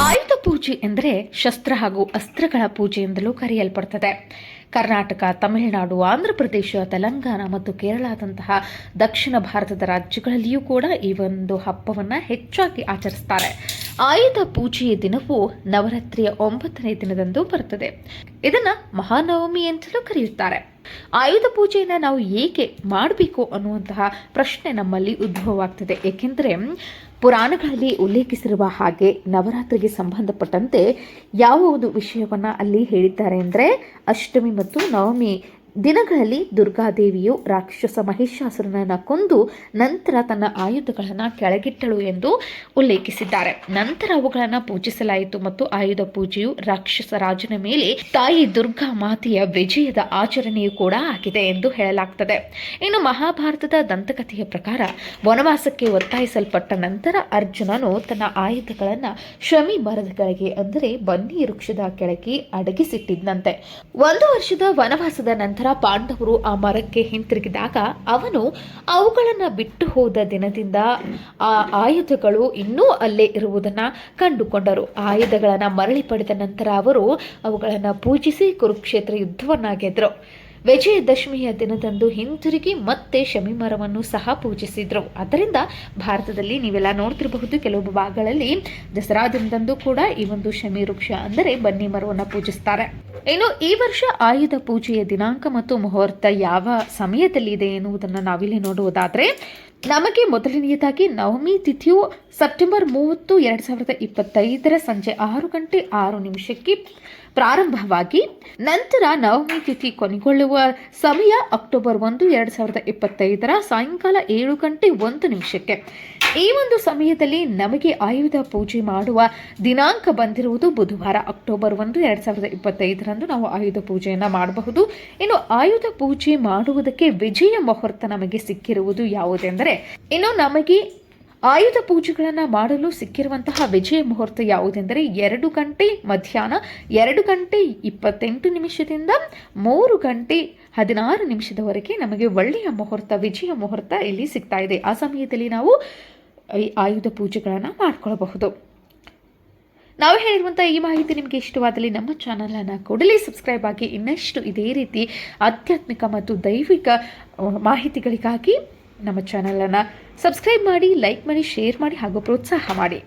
ಆಯುಧ ಪೂಜೆ ಎಂದರೆ ಶಸ್ತ್ರ ಹಾಗೂ ಅಸ್ತ್ರಗಳ ಪೂಜೆ ಎಂದಲೂ ಕರೆಯಲ್ಪಡುತ್ತದೆ ಕರ್ನಾಟಕ, ತಮಿಳುನಾಡು, ಆಂಧ್ರಪ್ರದೇಶ, ತೆಲಂಗಾಣ ಮತ್ತು ಕೇರಳದಂತಹ ದಕ್ಷಿಣ ಭಾರತದ ರಾಜ್ಯಗಳಲ್ಲಿಯೂ ಕೂಡ ಈ ಒಂದು ಹಬ್ಬವನ್ನು ಹೆಚ್ಚಾಗಿ ಆಚರಿಸ್ತಾರೆ. ಆಯುಧ ಪೂಜೆಯ ದಿನವು ನವರಾತ್ರಿಯ ಒಂಬತ್ತನೇ ದಿನದಂದು ಬರುತ್ತದೆ. ಇದನ್ನ ಮಹಾನವಮಿ ಅಂತಲೂ ಕರೆಯುತ್ತಾರೆ. ಆಯುಧ ಪೂಜೆಯನ್ನು ನಾವು ಏಕೆ ಮಾಡಬೇಕು ಅನ್ನುವಂತಹ ಪ್ರಶ್ನೆ ನಮ್ಮಲ್ಲಿ ಉದ್ಭವವಾಗ್ತದೆ. ಏಕೆಂದರೆ, ಪುರಾಣಗಳಲ್ಲಿ ಉಲ್ಲೇಖಿಸಿರುವ ಹಾಗೆ ನವರಾತ್ರಿಗೆ ಸಂಬಂಧಪಟ್ಟಂತೆ ಯಾವ ಒಂದು ವಿಷಯವನ್ನು ಅಲ್ಲಿ ಹೇಳಿದ್ದಾರೆ ಅಂದರೆ ಅಷ್ಟಮಿ ಮತ್ತು ನವಮಿ ದಿನಗಳಲ್ಲಿ ದುರ್ಗಾದೇವಿಯು ರಾಕ್ಷಸ ಮಹಿಷಾಸುರನನ್ನು ಕೊಂದು ನಂತರ ತನ್ನ ಆಯುಧಗಳನ್ನು ಕೆಳಗಿಟ್ಟಳು ಎಂದು ಉಲ್ಲೇಖಿಸಿದ್ದಾರೆ. ನಂತರ ಅವುಗಳನ್ನು ಪೂಜಿಸಲಾಯಿತು ಮತ್ತು ಆಯುಧ ಪೂಜೆಯು ರಾಕ್ಷಸ ರಾಜನ ಮೇಲೆ ತಾಯಿ ದುರ್ಗಾ ಮಾತೆಯ ವಿಜಯದ ಆಚರಣೆಯೂ ಕೂಡ ಆಗಿದೆ ಎಂದು ಹೇಳಲಾಗ್ತದೆ. ಇನ್ನು ಮಹಾಭಾರತದ ದಂತಕಥೆಯ ಪ್ರಕಾರ ವನವಾಸಕ್ಕೆ ಒತ್ತಾಯಿಸಲ್ಪಟ್ಟ ನಂತರ ಅರ್ಜುನನು ತನ್ನ ಆಯುಧಗಳನ್ನು ಶಮಿ ಮರದ ಕೆಳಗೆ ಅಂದರೆ ಬನ್ನಿ ವೃಕ್ಷದ ಕೆಳಗೆ ಅಡಗಿಸಿಟ್ಟಿದ್ದಂತೆ ಒಂದು ವರ್ಷದ ವನವಾಸದ ನಂತರ ಪಾಂಡವರು ಆ ಮರಕ್ಕೆ ಹಿಂತಿರುಗಿದಾಗ ಅವನು ಅವುಗಳನ್ನು ಬಿಟ್ಟು ಹೋದ ದಿನದಿಂದ ಆ ಆಯುಧಗಳು ಇನ್ನೂ ಅಲ್ಲೇ ಇರುವುದನ್ನು ಕಂಡುಕೊಂಡರು. ಆಯುಧಗಳನ್ನು ಮರಳಿ ಪಡೆದ ನಂತರ ಅವರು ಅವುಗಳನ್ನು ಪೂಜಿಸಿ ಕುರುಕ್ಷೇತ್ರ ಯುದ್ಧವನ್ನ ಗೆದ್ರು ವಿಜಯದಶಮಿಯ ದಿನದಂದು ಹಿಂತಿರುಗಿ ಮತ್ತೆ ಶಮಿ ಮರವನ್ನು ಸಹ ಪೂಜಿಸಿದ್ರು. ಅದರಿಂದ ಭಾರತದಲ್ಲಿ ನೀವೆಲ್ಲ ನೋಡ್ತಿರಬಹುದು, ಕೆಲವು ಭಾಗಗಳಲ್ಲಿ ದಸರಾ ದಿನದಂದು ಕೂಡ ಈ ಒಂದು ಶಮಿ ವೃಕ್ಷ ಅಂದರೆ ಬನ್ನಿ ಮರವನ್ನು ಪೂಜಿಸ್ತಾರೆ. ಇನ್ನು ಈ ವರ್ಷ ಆಯುಧ ಪೂಜೆಯ ದಿನಾಂಕ ಮತ್ತು ಮುಹೂರ್ತ ಯಾವ ಸಮಯದಲ್ಲಿ ಇದೆ ಎನ್ನುವುದನ್ನು ನಾವಿಲ್ಲಿ ನೋಡುವುದಾದರೆ ನಮಗೆ ಮೊದಲನೆಯದಾಗಿ ನವಮಿ ತಿಥಿಯು ಸೆಪ್ಟೆಂಬರ್ ಮೂವತ್ತು, ಎರಡು ಸಾವಿರದ ಇಪ್ಪತ್ತೈದರ ಸಂಜೆ ಆರು ಗಂಟೆ ಆರು ನಿಮಿಷಕ್ಕೆ ಪ್ರಾರಂಭವಾಗಿ ನಂತರ ನವಮಿ ತಿಥಿ ಕೊನೆಗೊಳ್ಳುವ ಸಮಯ ಅಕ್ಟೋಬರ್ ಒಂದು, ಎರಡು ಸಾವಿರದ ಇಪ್ಪತ್ತೈದರ ಸಾಯಂಕಾಲ ಏಳು ಗಂಟೆ ಒಂದು ನಿಮಿಷಕ್ಕೆ. ಈ ಒಂದು ಸಮಯದಲ್ಲಿ ನಮಗೆ ಆಯುಧ ಪೂಜೆ ಮಾಡುವ ದಿನಾಂಕ ಬಂದಿರುವುದು ಬುಧವಾರ, ಅಕ್ಟೋಬರ್ ಒಂದು, ಎರಡು ಸಾವಿರದ ಇಪ್ಪತ್ತೈದರಂದು ನಾವು ಆಯುಧ ಪೂಜೆಯನ್ನು ಮಾಡಬಹುದು. ಇನ್ನು ಆಯುಧ ಪೂಜೆ ಮಾಡುವುದಕ್ಕೆ ವಿಜಯ ಮುಹೂರ್ತ ನಮಗೆ ಸಿಕ್ಕಿರುವುದು ಯಾವುದೆಂದರೆ ಇನ್ನು ನಮಗೆ ಆಯುಧ ಪೂಜೆಗಳನ್ನು ಮಾಡಲು ಸಿಕ್ಕಿರುವಂತಹ ವಿಜಯ ಮುಹೂರ್ತ ಯಾವುದೆಂದರೆ ಎರಡು ಗಂಟೆ ಮಧ್ಯಾಹ್ನ ಎರಡು ಗಂಟೆ ಇಪ್ಪತ್ತೆಂಟು ನಿಮಿಷದಿಂದ ಮೂರು ಗಂಟೆ ಹದಿನಾರು ನಿಮಿಷದವರೆಗೆ ನಮಗೆ ಒಳ್ಳೆಯ ಮುಹೂರ್ತ, ವಿಜಯ ಮುಹೂರ್ತ ಇಲ್ಲಿ ಸಿಗ್ತಾ ಇದೆ. ಆ ಸಮಯದಲ್ಲಿ ನಾವು ಈ ಆಯುಧ ಪೂಜೆಗಳನ್ನು ಮಾಡ್ಕೊಳ್ಳಬಹುದು ನಾವು ಹೇಳಿರುವಂಥ ಈ ಮಾಹಿತಿ ನಿಮಗೆ ಇಷ್ಟವಾದಲ್ಲಿ ನಮ್ಮ ಚಾನಲನ್ನು ಕೂಡಲೇ ಸಬ್ಸ್ಕ್ರೈಬ್ ಆಗಿ ಇನ್ನಷ್ಟು ಇದೇ ರೀತಿ ಆಧ್ಯಾತ್ಮಿಕ ಮತ್ತು ದೈವಿಕ ಮಾಹಿತಿಗಳಿಗಾಗಿ ನಮ್ಮ ಚಾನಲನ್ನು ಸಬ್ಸ್ಕ್ರೈಬ್ ಮಾಡಿ ಲೈಕ್ ಮಾಡಿ ಶೇರ್ ಮಾಡಿ ಹಾಗೂ ಪ್ರೋತ್ಸಾಹ ಮಾಡಿ.